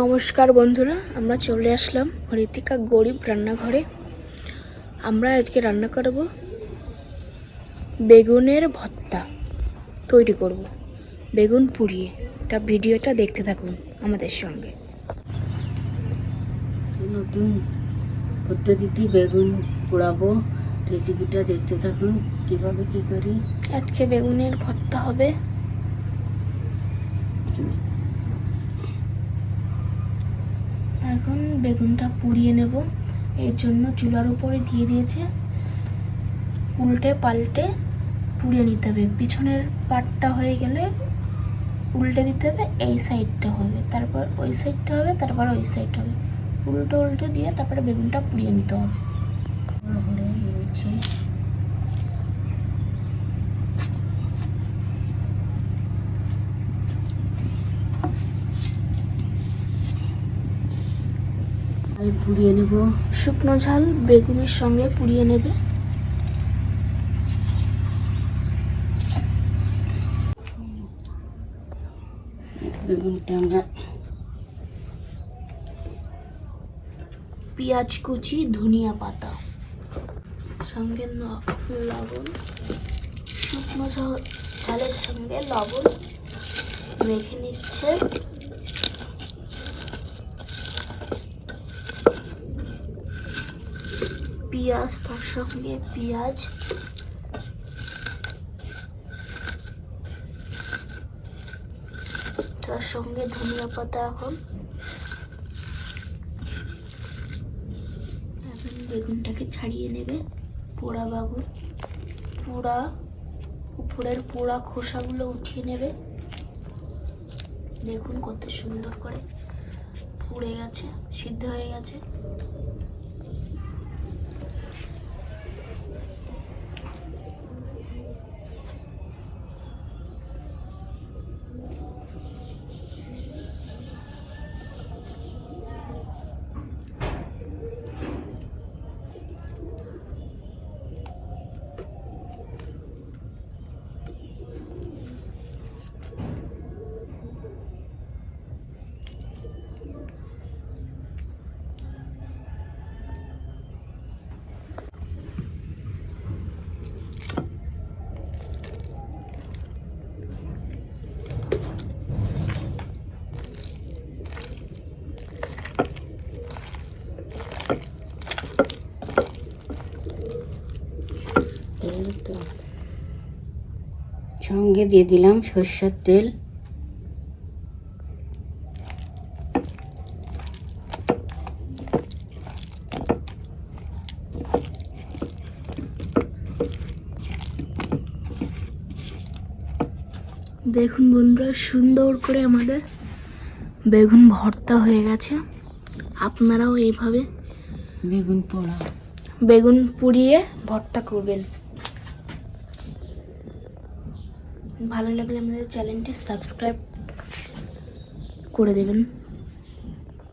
নমস্কার বন্ধুরা আমরা চলে আসলাম ঋতিকা গরিব রান্নাঘরে। আমরা আজকে রান্না করব বেগুনের ভর্তা তৈরি করব বেগুন পুড়িয়ে। এটা ভিডিওটা দেখতে থাকুন আমাদের সঙ্গে। নতুন পদ্ধতিতে বেগুন পোড়াবো রেসিপিটা দেখতে থাকুন কীভাবে কি করি? আজকে বেগুনের ভর্তা হবে। এখন বেগুনটা পুড়িয়ে নেব। এর জন্য চুলার উপরে দিয়ে দিয়েছে। উল্টে পাল্টে পুড়িয়ে নিতে হবে। পিছনের পাটটা হয়ে গেলে উল্টে দিতে হবে, এই সাইডটা হবে। তারপর ওই সাইডটা হবে, তারপর ওই সাইড হবে। উল্টো উল্টে দিয়ে তারপরে বেগুনটা পুড়িয়ে নিতে হবে। পুড়িয়ে নেব। শুকনো ঝাল বেগুনের সঙ্গে পুড়িয়ে নেবে। বেগুনটা আমরা পেঁয়াজ কুচি, ধনিয়া পাতা, সঙ্গে লবণ, শুকনো ঝা- ঝালের সঙ্গে লবণ মেখে নিচ্ছে। পেঁয়াজ, তার সঙ্গে পেঁয়াজ। তার সঙ্গে ধনিয়া পাতা এখন। এখন বেগুনটাকে ছাড়িয়ে নেবে পোড়া বাগুন। পোড়া, উপরের পোড়া খোসাগুলো উঠিয়ে নেবে। দেখুন কত সুন্দর করে পুড়ে গেছে, সিদ্ধ হয়ে গেছে। সঙ্গে দিয়ে দিলাম সর্ষের তেল। দেখুন বন্ধুরা সুন্দর করে আমাদের বেগুন ভর্তা হয়ে গেছে। আপনারাও এইভাবে বেগুন পোড়া। বেগুন পুড়িয়ে ভর্তা করবেন। ভালো লাগলে আমাদের চ্যানেলটি সাবস্ক্রাইব করে দেবেন।